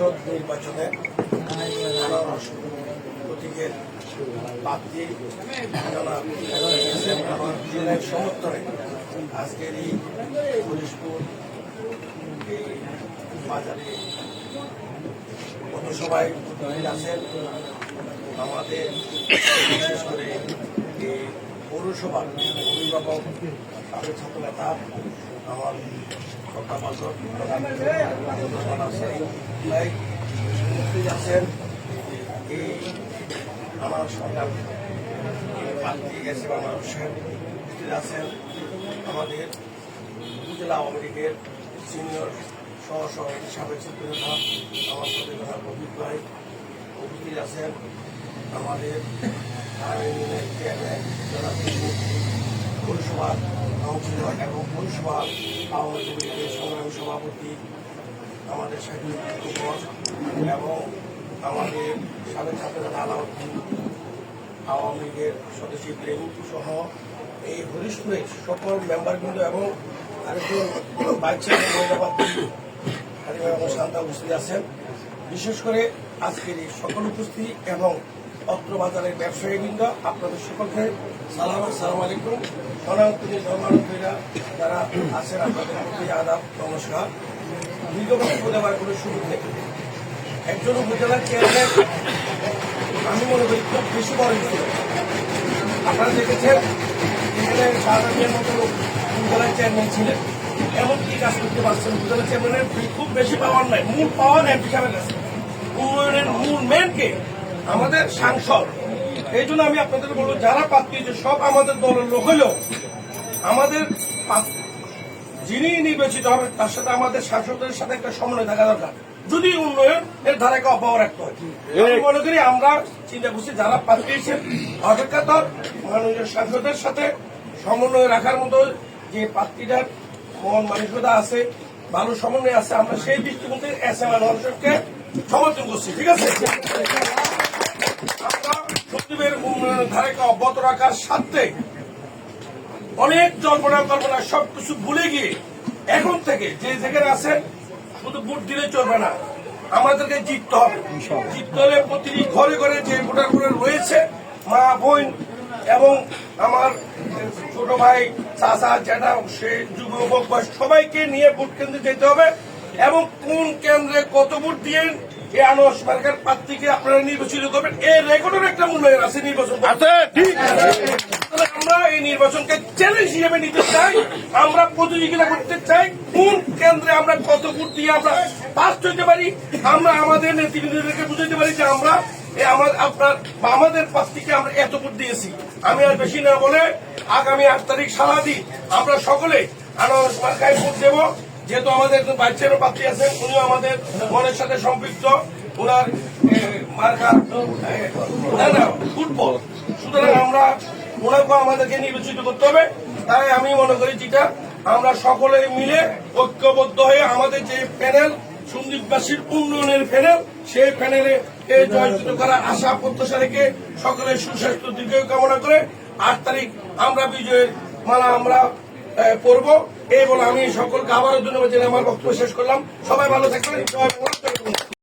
সংসদ নির্বাচনে প্রতীকের সমর্থনে আজকের এই হরিশপুর বাজারে উপস্থিত আছেন আমাদের বিশেষ করে পৌরসভার অভিভাবক ছাত্র নেতা, আমার এই আমার সরকার প্রার্থী গেছে হোসেন আছেন আমাদের উপজেলা আওয়ামী লীগের সিনিয়র সহ সভাপতি সাবেক ছাত্র আমার জনাব রফিক ভাই উপস্থিত আছেন আমাদের চেয়ারম্যান জনাব পৌরসভার কাউন্সিলর এবং পৌরসভা আওয়ামী লীগের সংগ্রামী সভাপতি, আমাদের সাহিত্য এবং আমাদের সাবেক ছাত্র আলাউদ্দিন আওয়ামী লীগের সদস্য প্রেম সহ এই হরিশপুরের সকল মেম্বারবৃন্দ এবং আরেকজন বাইচার মহিলাবাদী হারিমা এবং শান্তা উপস্থিত আছেন। বিশেষ করে আজকের এই সকল উপস্থিতি এবং অত্র বাজারের ব্যবসায়ীবৃন্দ আপনাদের সকলকে সালাম সালাম আলাইকুম। সনাতনী ধর্মানুযায়ীরা যারা আছেন, আপনাদের প্রতি আদাব, নমস্কার। দীর্ঘ বক্তব্য দেওয়ার কোনো সুযোগ নেই। একজন উপজেলার চেয়ারম্যান আমি মনে করি খুব বেশি বড় আপনারা দেখেছেন, এখানে সাধারণের মতো উপজেলার চেয়ারম্যান ছিলেন। এমন কি কাজ করতে পারছেন উপজেলা চেয়ারম্যানের খুব বেশি পাওয়ার নাই। মূল পাওয়ার এমপি সাহেবের কাছে। উন্নয়নের মূল মেনকে আমাদের সাংসদ। এই জন্য আমি আপনাদের বলব যারা প্রার্থী যে সব আমাদের দলের লোক হলেও আমাদের যিনি নির্বাচিত হবে তার সাথে আমাদের সাংসদের সাথে একটা সমন্বয় থাকা দরকার। যদি উন্নয়ন এর ধারাকে অব্যাহত রাখতে হয়। আমি মনে করি আমরা চিন্তা করছি যারা পাঠিয়েছেন অপেক্ষাতর মাননীয় সাংসদের সাথে সমন্বয় রাখার মতো যে প্রার্থীটার মন মানসিকতা আছে ভালো সমন্বয় আছে আমরা সেই দৃষ্টিকোণ থেকে এস এম হোসেনকে সমর্থন করছি। ঠিক আছে? সচিবের ধারাকে অব্যাহত রাখার স্বার্থে অনেক জল্পনা কল্পনা সবকিছু ভুলে গিয়ে এখন থেকে যে যেখানে আছেন শুধু ভোট দিলে চলবে না আমাদেরকে জিততে হবে। জিততে হলে প্রতিটি ঘরে ঘরে যে ভোটারগুলো রয়েছে মা বোন এবং আমার ছোট ভাই চাচা জ্যাঠা সে যুবক সবাইকে নিয়ে ভোট কেন্দ্রে যেতে হবে এবং কোন কেন্দ্রে কত ভোট দিয়ে এই আনোয়ার সরকার প্রার্থীকে আপনারা নির্বাচিত করবেন। এর রেকর্ডের একটা মূল্যায়ন আছে নির্বাচন আছে ঠিক আমরা এই নির্বাচনকে চ্যালেঞ্জ হিসেবে নিতে চাই আমরা প্রতিযোগিতা করতে চাই কোন কেন্দ্রে আমরা কত ভোট দিয়ে আমরা পাস হইতে পারি আমরা আমাদের নেতৃবৃন্দদেরকে বুঝাইতে পারি যে আমরা আমার আপনার আমাদের প্রার্থীকে আমরা এত ভোট দিয়েছি। আমি আর বেশি না বলে আগামী আট তারিখ সারাদিন আমরা সকলে আনারস মার্কায় ভোট দেব। যেহেতু আমাদের একজন বাচ্চারও প্রার্থী আছেন উনিও আমাদের মনের সাথে সম্পৃক্ত। ওনার মার্কা না ফুটবল। সুতরাং আমরা ওনাকেও আমাদেরকে নির্বাচিত করতে হবে। তাই আমি মনে করি যেটা আমরা সকলে মিলে ঐক্যবদ্ধ হয়ে আমাদের যে প্যানেল, সন্দীপবাসীর উন্নয়নের প্যানেল, সেই প্যানেলে জয়যুক্ত করার আশা, প্রত্যাশা রেখে সকলের সুস্বাস্থ্য দীর্ঘ কামনা করে আট তারিখ আমরা বিজয়ের মালা আমরা পড়ব। এই বলে আমি সকলকে আবারও ধন্যবাদ জানিয়ে আমার বক্তব্য শেষ করলাম। সবাই ভালো থাকবেন।